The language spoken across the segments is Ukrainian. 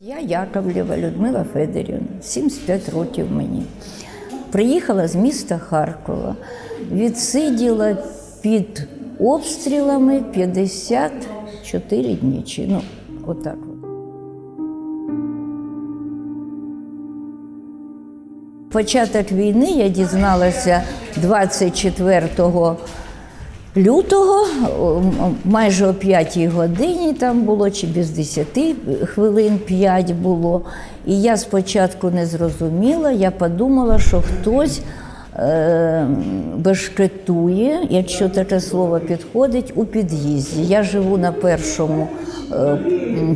Я Яковлєва Людмила Федорівна, 75 років мені. Приїхала з міста Харкова, відсиділа під обстрілами 54 дні. Чи, ну, отак. Початок війни я дізналася 24 лютого, майже о 5 годині там було, чи без 10 хвилин 5 було. І я спочатку не зрозуміла, я подумала, що хтось е, бешкетує, якщо таке слово підходить, у під'їзді. Я живу на першому е,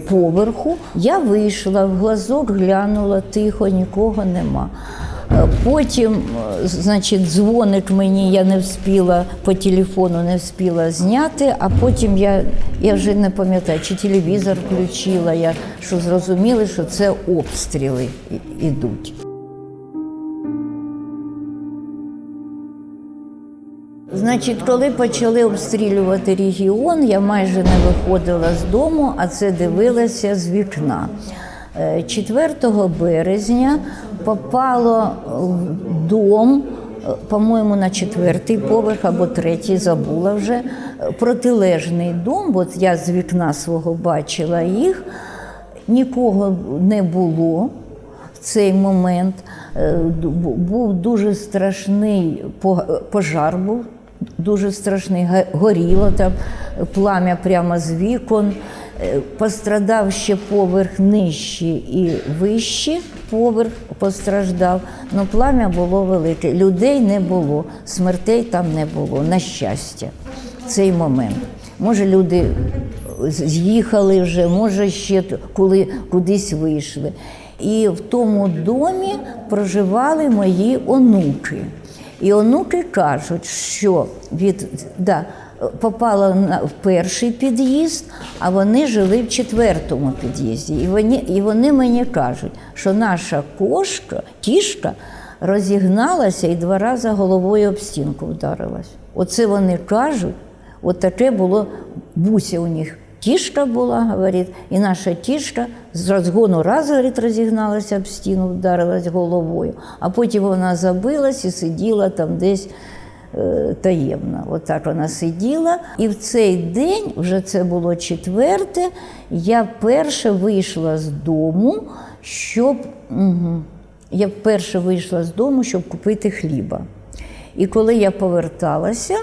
поверху. Я вийшла, в глазок глянула, тихо, нікого нема. Е, Потім, е, значить, дзвоник мені, я не встигла по телефону не встигла зняти, а потім я, я вже не пам'ятаю, чи телевізор включила, я, що зрозуміли, що це обстріли ідуть. Значить, коли почали обстрілювати регіон, я майже не виходила з дому, а це дивилася з вікна. Е, 4 березня попало в дом, по-моєму, на четвертий поверх або третій, забула вже, протилежний дом. От я з вікна свого бачила їх, нікого не було в цей момент. Е, Був дуже страшний пожар, був дуже страшний, горіло там плам'я прямо з вікон. Е, Пострадав ще поверх нижче і вище поверх постраждав. Ну, плам'я було велике. Людей не було, смертей там не було, на щастя, в цей момент. Може, люди з'їхали вже, може, ще коли кудись вийшли. І в тому домі проживали мої онуки. І онуки кажуть, що від да, попала в перший під'їзд, а вони жили в четвертому під'їзді. І вони, і вони мені кажуть, що наша кошка, кішка, розігналася і два рази головою об стінку вдарилась. Оце вони кажуть, от таке було буся у них. Тішка була, говорить, і наша тішка з розгону раз, говорить, розігналася об стіну, вдарилась головою, а потім вона забилась і сиділа там десь таємно. Отак вона сиділа. І в цей день, вже це було четверте, я перше вийшла з дому, щоб. Угу, я вперше вийшла з дому, щоб купити хліба. І коли я поверталася,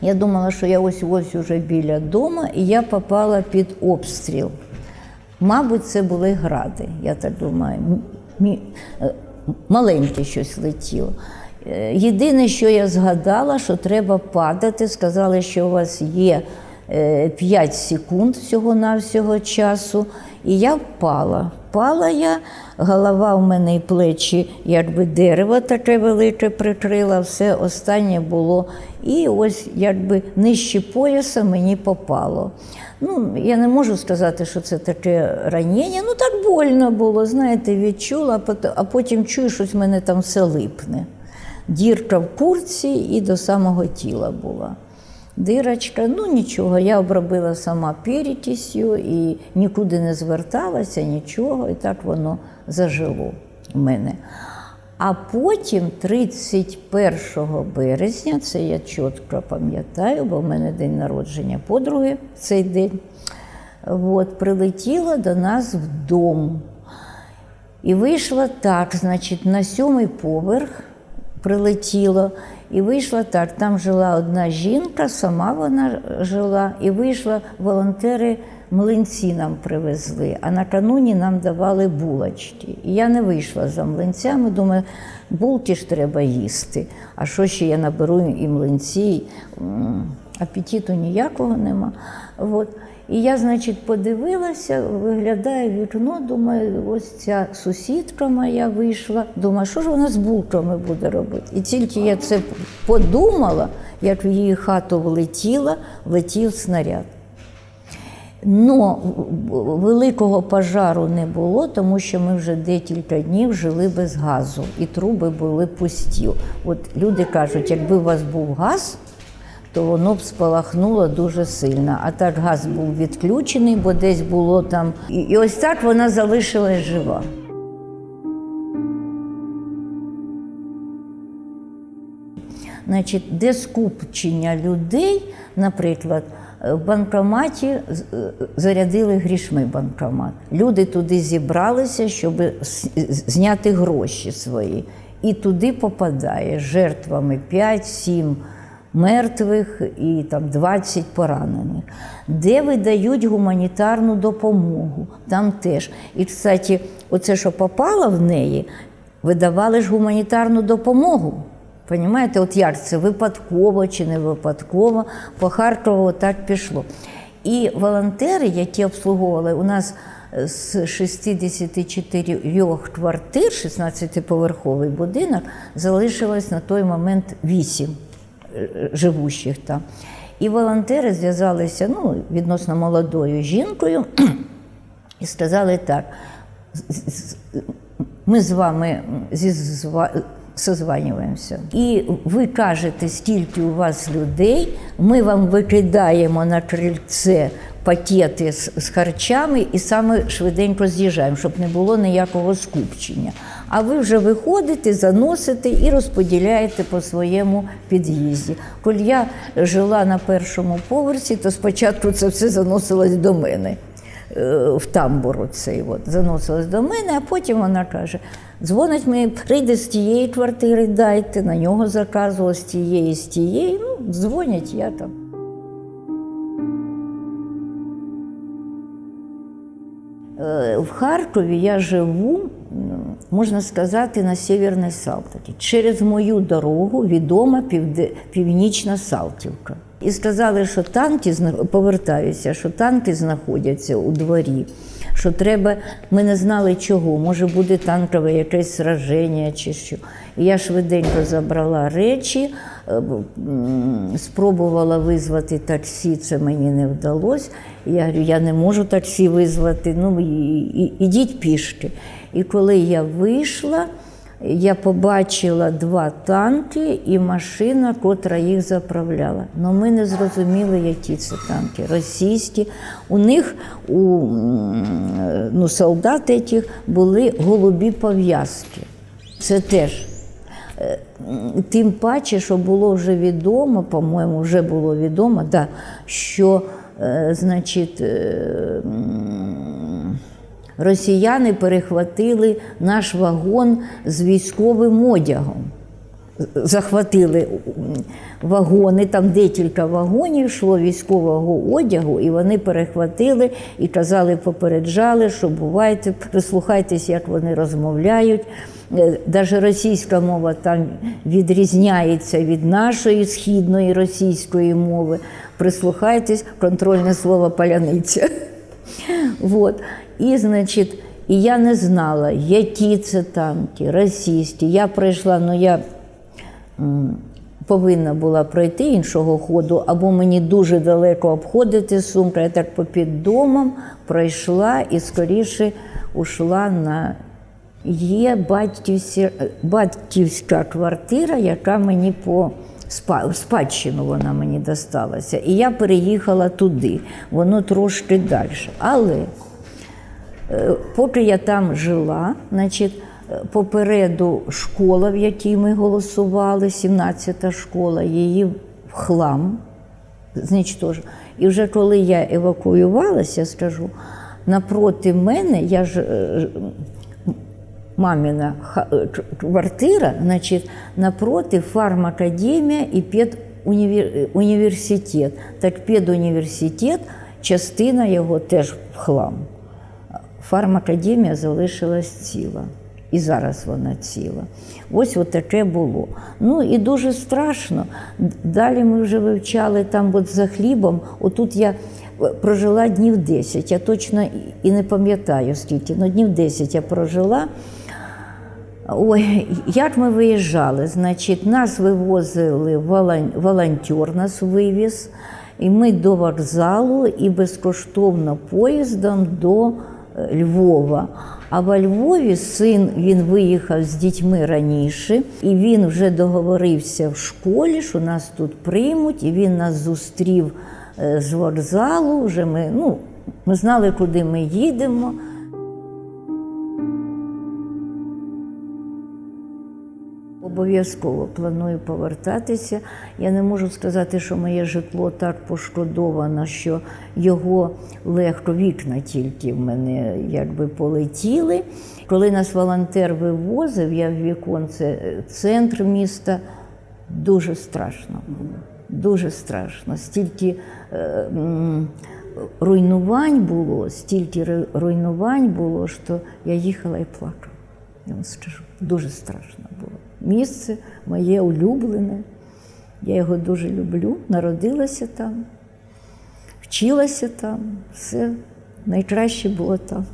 я думала, що я ось ось уже біля дому, і я попала під обстріл. Мабуть, це були гради, я так думаю. Е, Маленьке щось летіло. Е, Єдине, що я згадала, що треба падати. Сказали, що у вас є 5 секунд всього-навсього часу. І я впала. Впала я, голова в мене і плечі, якби дерево таке велике прикрила, все останнє було. І ось якби нижче пояса мені попало. Ну, я не можу сказати, що це таке ранення. Ну так больно було, знаєте, відчула, а потім чую, щось в мене там все липне. Дірка в курці і до самого тіла була. Дирочка, ну нічого, я обробила сама перекисью і нікуди не зверталася, нічого, і так воно зажило в мене. А потім, 31 березня, це я чітко пам'ятаю, бо в мене день народження подруги в цей день. От, прилетіла до нас в дом. І вийшла так, значить, на сьомий поверх прилетіло, і вийшла так. Там жила одна жінка, сама вона жила, і вийшла волонтери. Млинці нам привезли, а накануні нам давали булочки. І я не вийшла за млинцями, думаю, булки ж треба їсти. А що ще я наберу і млинці? Апетиту ніякого нема. От. І я, значить, подивилася, виглядає вікно, думаю, ось ця сусідка моя вийшла. Думаю, що ж вона з булками буде робити? І тільки я це подумала, як в її хату влетіла, влетів снаряд. Но великого пожару не було, тому що ми вже декілька днів жили без газу, і труби були пусті. От люди кажуть, якби у вас був газ, то воно б спалахнуло дуже сильно. А так газ був відключений, бо десь було там. І, ось так вона залишилась жива. Значить, де скупчення людей, наприклад, в банкоматі е, зарядили грішми банкомат. Люди туди зібралися, щоб зняти гроші свої. І туди попадає жертвами 5-7 мертвих і там 20 поранених, де видають гуманітарну допомогу. Там теж. І, кстати, оце, що попало в неї, видавали ж гуманітарну допомогу. Понімаєте, от як це випадково чи не випадково, по Харкову так пішло. І волонтери, які обслуговували у нас е, з 64 квартир, 16-поверховий будинок, залишилось на той момент 8 е, живущих там. І волонтери зв'язалися ну, відносно молодою жінкою і сказали так: ми з вами зізва... созванюємося. І ви кажете, скільки у вас людей, ми вам викидаємо на крильце пакети з, з харчами і саме швиденько з'їжджаємо, щоб не було ніякого скупчення. А ви вже виходите, заносите і розподіляєте по своєму під'їзді. Коли я жила на першому поверсі, то спочатку це все заносилось до мене в тамбур цей от, заносилась до мене, а потім вона каже: дзвонить мені, прийде з тієї квартири, дайте, на нього заказувала, з тієї, з тієї. Ну, дзвонять, я там. Е, В Харкові я живу, можна сказати, на Сєвєрній Салтовці. Через мою дорогу відома північна Салтівка. І сказали, що танки повертаюся, що танки знаходяться у дворі. Що треба, ми не знали чого, може буде танкове якесь сраження чи що. І я швиденько забрала речі, е, спробувала визвати таксі, це мені не вдалося. Я говорю, я не можу таксі визвати, ну ідіть пішки. І коли я вийшла, я побачила два танки і машина, котра їх заправляла. Ну ми не зрозуміли, які це танки. Російські. У них, у ну, солдат этих були голубі пов'язки. Це теж. Е, Тим паче, що було вже відомо, по-моєму, вже було відомо, да, що е, значить, е, росіяни перехватили наш вагон з військовим одягом. Захватили вагони, там декілька вагонів йшло військового одягу, і вони перехватили і казали, попереджали, що бувайте, прислухайтесь, як вони розмовляють. Навіть російська мова там відрізняється від нашої східної російської мови. Прислухайтесь, контрольне слово паляниця. Вот. І, значить, і я не знала, які це танки, російські. Я прийшла, ну я повинна була пройти іншого ходу, або мені дуже далеко обходити сумка. Я так попід домом пройшла і скоріше ушла на є батьківська, квартира, яка мені по в спадщину вона мені досталася. І я переїхала туди, воно трошки далі. Але Е, Поки я там жила, значить, е, попереду школа, в якій ми голосували, 17-та школа, її хлам знічтожив. І вже коли я евакуювалася, скажу, напроти мене, я е, ж, мамина к- квартира, значить, напроти фармакадемія і педуніверситет. Так педуніверситет, частина його теж в хлам. Фармакадемія залишилась ціла. І зараз вона ціла. Ось от таке було. Ну і дуже страшно. Далі ми вже вивчали там от за хлібом. Отут я е, прожила днів 10. Я точно і- не пам'ятаю скільки, але днів 10 я прожила. Ой, як ми виїжджали? Значить, нас вивозили волон- волонтер, нас вивіз, і ми до вокзалу і безкоштовно поїздом до е, Львова. А во Львові син він виїхав з дітьми раніше, і він вже договорився в школі, що нас тут приймуть, і він нас зустрів е, з вокзалу. Вже ми, ну, ми знали, куди ми їдемо. Обов'язково планую повертатися. Я не можу сказати, що моє житло так пошкодовано, що його легко вікна тільки в мене якби полетіли. Коли нас волонтер вивозив, я в віконце е, центр міста, дуже страшно було. Дуже страшно. Стільки е, руйнувань було, стільки руйнувань було, що я їхала і плакала. Я вам скажу, дуже страшно. Місце моє улюблене. Я його дуже люблю, народилася там, вчилася там, все найкраще було там.